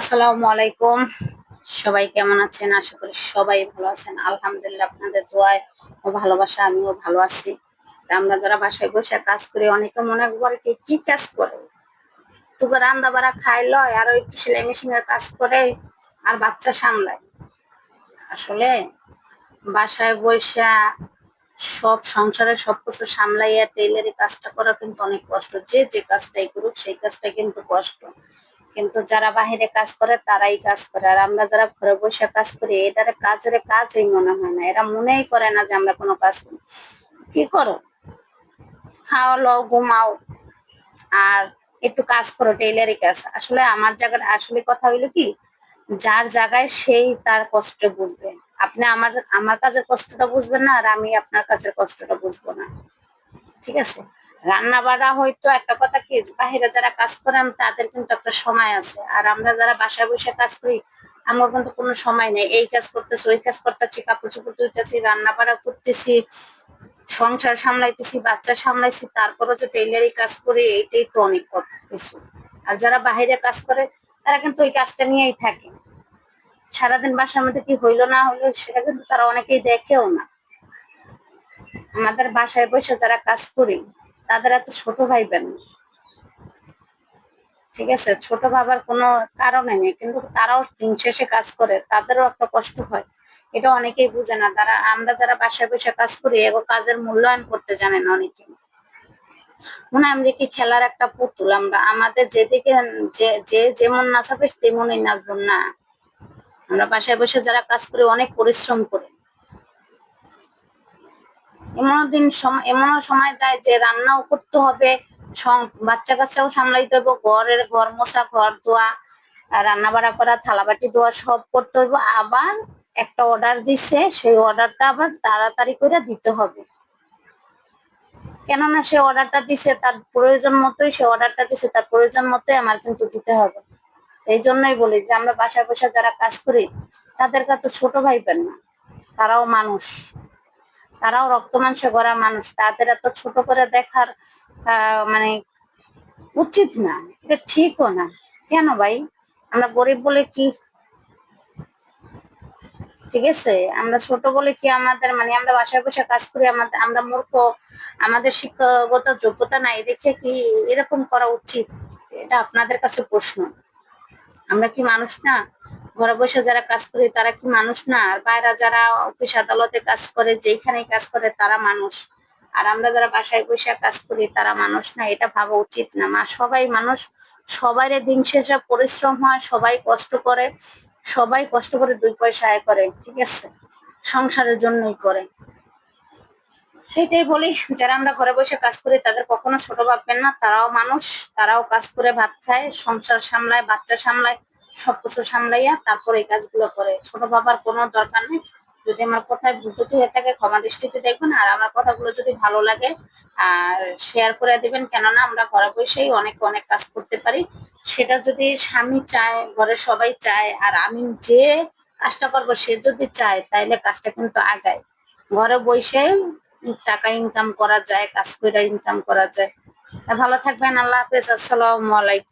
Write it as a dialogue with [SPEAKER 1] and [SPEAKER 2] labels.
[SPEAKER 1] আসসালামু আলাইকুম। সবাই কেমন আছেন? আশা করি সবাই ভালো আছেন। আলহামদুলিল্লাহ আপনাদের দোয়ায় ও ভালোবাসা আমিও ভালো আছি। আমরা যারা বাসায় বসে কাজ করি, অনেকে মনে করে কি কি কাজ করে? তোকে রান্না বাড়া খাই লয়, আরও একটু সেলাই মেশিনের কাজ করে আর বাচ্চা সামলায়। আসলে বাসায় বসে সব সংসারের সবকিছু সামলাইয়া টেইলারি কাজটা করা কিন্তু অনেক কষ্ট। যে যে কাজটাই করুক, সেই কাজটা কিন্তু কষ্ট। কিন্তু যারা বাহিরে কাজ করে, তারাই কাজ করে। আর আমরা যারা ঘরে বসে কাজ করি, এটার কাজের কাজই মনে হয় না। এরা মনেই করে না যে আমরা কোনো কাজ করি। কি করো? খাও লও, ঘুমাও। আর একটু কাজ করো টেইলারি কাজ। আসলে আমার জায়গার আসলে কথা হইল কি, যার জায়গায় সেই তার কষ্ট বুঝবে। আপনি আমার আমার কাজের কষ্টটা বুঝবেন না, আর আমি আপনার কাজের কষ্টটা বুঝব না। ঠিক আছে? রান্না বাড়া হয়তো একটা কথা কি বাহিরে যারা কাজ করেন তাদের কিন্তু একটা সময় আছে। আর আমরা যারা বাসায় বসে কাজ করি, আমার কিন্তু কোনো সময় নেই। এই কাজ করতেছি, ওই কাজ করতেছি, কাপড় চোপড় ধুইতেছি রান্না বাড়া করতেছি, সংসার সামলাইতেছি, বাচ্চা সামলাইছি তারপরে যে টেইলারি কাজ করি, এইটাই তো অনেক কথা কিছু। আর যারা বাহিরে কাজ করে, তারা কিন্তু ওই কাজটা নিয়েই থাকে। সারাদিন বাসার মধ্যে কি হইল না হইল, সেটা কিন্তু তারা অনেকেই দেখেও না। আমাদের বাসায় বসে যারা কাজ করি তাদের এত ছোট ভাইবেন না। ঠিক আছে? ছোট ভাবার কোনো কারণে নেই, কিন্তু তারাও দিন শেষে কাজ করে, তাদেরও একটা কষ্ট হয়। এটা অনেকেই বুঝে না। তারা, আমরা যারা বাসায় বসে কাজ করি এবং কাজের মূল্যায়ন করতে জানে না অনেকে। মনে আমরা কি খেলার একটা পুতুল? আমরা, আমাদের যেদিকে যে যেমন নাচাবে, তেমনই নাচবো না। আমরা বাসায় বসে যারা কাজ করি, অনেক পরিশ্রম করি। এমন দিন এমনও সময় যায় যে রান্নাও করতে হবে বাচ্চা কাচ্চাও সামলাইতে হবে ঘরের ঘর মোছা, ঘর ধোয়া রান্না বাড়া করা, থালাবাটি ধোয়া সব করতে হবে আবার একটা অর্ডার দিছে, সেই অর্ডারটা আবার তাড়াতাড়ি করে দিতে হবে। কেননা সে অর্ডারটা দিছে, তার প্রয়োজন মতোই, সে অর্ডারটা দিছে, তার প্রয়োজন মতোই আমার কিন্তু দিতে হবে। এই জন্যই বলি যে আমরা বাসায় বসে যারা কাজ করি, তাদেরকে তো ছোট ভাইবেন না, তারাও মানুষ। তারাও রক্ত মাংসে মানুষ। তাদের এত ছোট করে দেখার মানে উচিত না। এটা ঠিকও না। কেন ভাই? আমরা গরিব বলে কি? ঠিক আছে? আমরা ছোট বলে কি আমাদের মানে আমরা বাসায় বসে কাজ করি, আমাদের, আমরা মূর্খ, আমাদের শিক্ষাগত যোগ্যতা নাই, দেখে কি এরকম করা উচিত? এটা আপনাদের কাছে প্রশ্ন। আমরা কি মানুষ না? ঘরে বসে যারা কাজ করে তারা কি মানুষ না? আর বাইরে যারা অফিস আদালতে কাজ করে, যেখানেই কাজ করে তারা মানুষ। আর আমরা যারা বাসায় বসে কাজ করি তারা মানুষ না, এটা ভাবা উচিত না। মা, সবাই মানুষ সবাই দিন শেষে পরিশ্রম হয়, সবাই কষ্ট করে, সবাই কষ্ট করে দুই পয়সা আয় করে, ঠিক আছে? সংসারের জন্যই করে। এটাই বলি, যারা আমরা ঘরে বসে কাজ করি তাদের কখনো ছোট ভাববেন না, তারাও মানুষ, তারাও কাজ করে ভাত খায়, সংসার সামলায়, বাচ্চা সামলায়। সবকিছু সামলাইয়া তারপরে এই কাজগুলো করে। ছোট বাবার কোনো দরকার নেই। যদি আমার কথায় ভুল ত্রুটি হয়ে থাকে, ক্ষমা দৃষ্টিতে দেখবেন। আর আমার কথাগুলো যদি ভালো লাগে, আর শেয়ার করে দিবেন। কেননা, আমরা ঘরে বসেই অনেক অনেক কাজ করতে পারি। সেটা যদি স্বামী চায় ঘরের সবাই চায়, আর আমি যে কাজটা করব, সে যদি চায়, তাইলে কাজটা কিন্তু আগায়। ঘরে বসে টাকা ইনকাম করা যায়, কাজ করে ইনকাম করা যায়। ভালো থাকবেন। আল্লাহ হাফেজ। আসসালামু